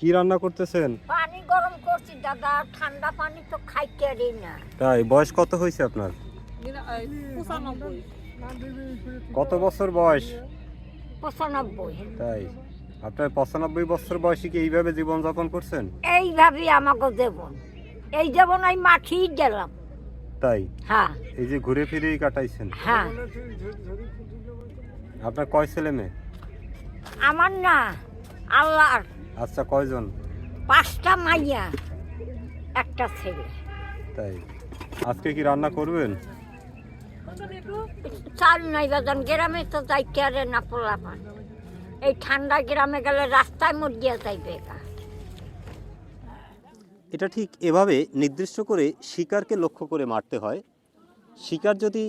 কি রান্না করতেছেন? পানি গরম করছি দাদা ঠান্ডা পানি তো খাইতে পারি না। তাই বয়স কত হয়েছে আপনার? কত বছর বয়স? পঁচানব্বই। তাই আপনার পঁচানব্বই বছর বয়সে কি এইভাবে জীবনযাপন করছেন? এইভাবে আমাকে দেবন। এই যেমন আমি মাঠেই গেলাম। তাই? হ্যাঁ। এই যে ঘুরে ফিরেই কাটাইছেন? হ্যাঁ। আপনার কয় ছেলে মেয়ে? আমার না আল্লাহর। আচ্ছা কয়জন? পাঁচটা মাইয়া একটা ছেলে। তাই। আজকে কি রান্না করবেন? চাল নাই বাজান গ্রামে তো যাইতে আরে না পোলাপান। এই ঠান্ডা গ্রামে গেলে রাস্তায় মরিয়া যাইবে এটা ঠিক এভাবে নির্দিষ্ট করে শিকারকে লক্ষ্য করে মারতে হয়। শিকার যদি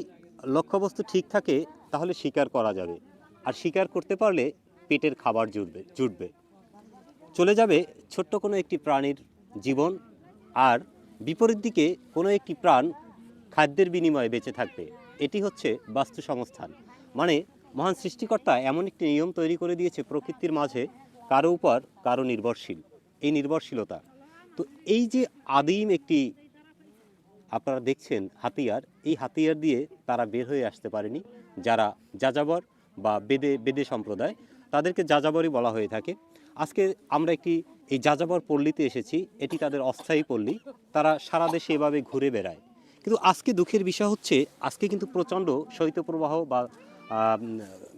লক্ষ্যবস্তু ঠিক থাকে তাহলে শিকার করা যাবে। আর শিকার করতে পারলে পেটের খাবার জুটবে জুটবে। চলে যাবে ছোট্ট কোনো একটি প্রাণীর জীবন আর বিপরীত দিকে কোনো একটি প্রাণ খাদ্যের বিনিময়ে বেঁচে থাকবে। এটি হচ্ছে বাস্তু সংস্থান মানে মহান সৃষ্টিকর্তা এমন একটি নিয়ম তৈরি করে দিয়েছে প্রকৃতির মাঝে কারও উপর কারও নির্ভরশীল। এই নির্ভরশীলতা। তো এই যে আদিম একটি আপনারা দেখছেন হাতিয়ার, এই হাতিয়ার দিয়ে তারা বের হয়ে আসতে পারেনি। যারা যাযাবর বা বেদে বেদে সম্প্রদায়, তাদেরকে যাযাবরই বলা হয়ে থাকে। আজকে আমরা একটি এই যাযাবর পল্লীতে এসেছি। এটি তাদের অস্থায়ী পল্লী। তারা সারা দেশে এভাবে ঘুরে বেড়ায়। কিন্তু আজকে দুঃখের বিষয় হচ্ছে, আজকে কিন্তু প্রচণ্ড শৈত্যপ্রবাহ বা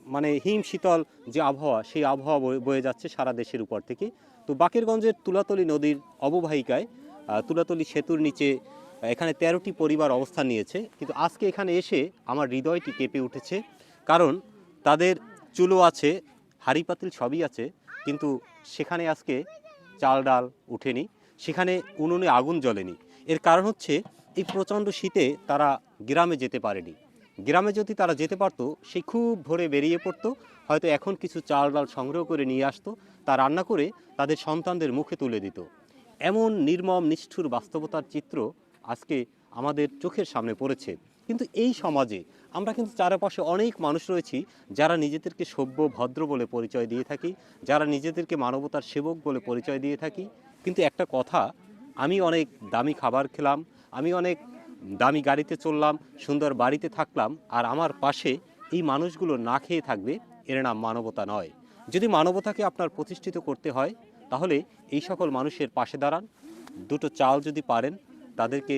মানে হিম শীতল যে আবহাওয়া, সেই আবহাওয়া বয়ে- যাচ্ছে সারা দেশের উপর থেকে। তো বাকেরগঞ্জের তুলাতলি নদীর অববাহিকায় তুলাতলি সেতুর নিচে, এখানে তেরোটি পরিবার অবস্থান নিয়েছে। কিন্তু আজকে এখানে এসে আমার হৃদয়টি কেঁপে উঠেছে। কারণ তাদের চুলো আছে, হাড়ি পাতিল সবই আছে। কিন্তু সেখানে আজকে চাল ডাল উঠেনি, সেখানে উনুনে আগুন জ্বলেনি। এর কারণ হচ্ছে এই প্রচণ্ড শীতে তারা গ্রামে যেতে পারেনি। গ্রামে যদি তারা যেতে পারতো, সে খুব ভোরে বেরিয়ে পড়তো, হয়তো এখন কিছু চাল ডাল সংগ্রহ করে নিয়ে আসতো, তা রান্না করে তাদের সন্তানদের মুখে তুলে দিত। এমন নির্মম, নিষ্ঠুর বাস্তবতার চিত্র আজকে আমাদের চোখের সামনে পড়েছে। কিন্তু এই সমাজে আমরা কিন্তু চারপাশে অনেক মানুষ রয়েছি যারা নিজেদেরকে সভ্য, ভদ্র বলে পরিচয় দিয়ে থাকি, যারা নিজেদেরকে মানবতার সেবক বলে পরিচয় দিয়ে থাকি। কিন্তু একটা কথা, আমি অনেক দামি খাবার খেলাম, আমি অনেক দামি গাড়িতে চললাম, সুন্দর বাড়িতে থাকলাম, আর আমার পাশে এই মানুষগুলো না খেয়ে থাকবে এর নাম মানবতা নয়। যদি মানবতাকে আপনার প্রতিষ্ঠিত করতে হয়, তাহলে এই সকল মানুষের পাশে দাঁড়ান, দুটো চাল যদি পারেন, তাদেরকে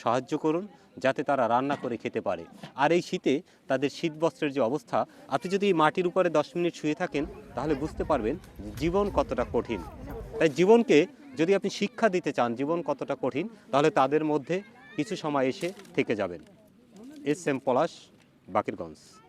সাহায্য করুন যাতে তারা রান্না করে খেতে পারে। আর এই শীতে তাদের শীত বস্ত্রের যে অবস্থা, আপনি যদি মাটির উপরে দশ মিনিট শুয়ে থাকেন, তাহলে বুঝতে পারবেন জীবন কতটা কঠিন। তাই জীবনকে যদি আপনি শিক্ষা দিতে চান, জীবন কতটা কঠিন, তাহলে তাদের মধ্যে কিছু সময় এসে থেকে যাবেন। S M Palash, Bakerganj.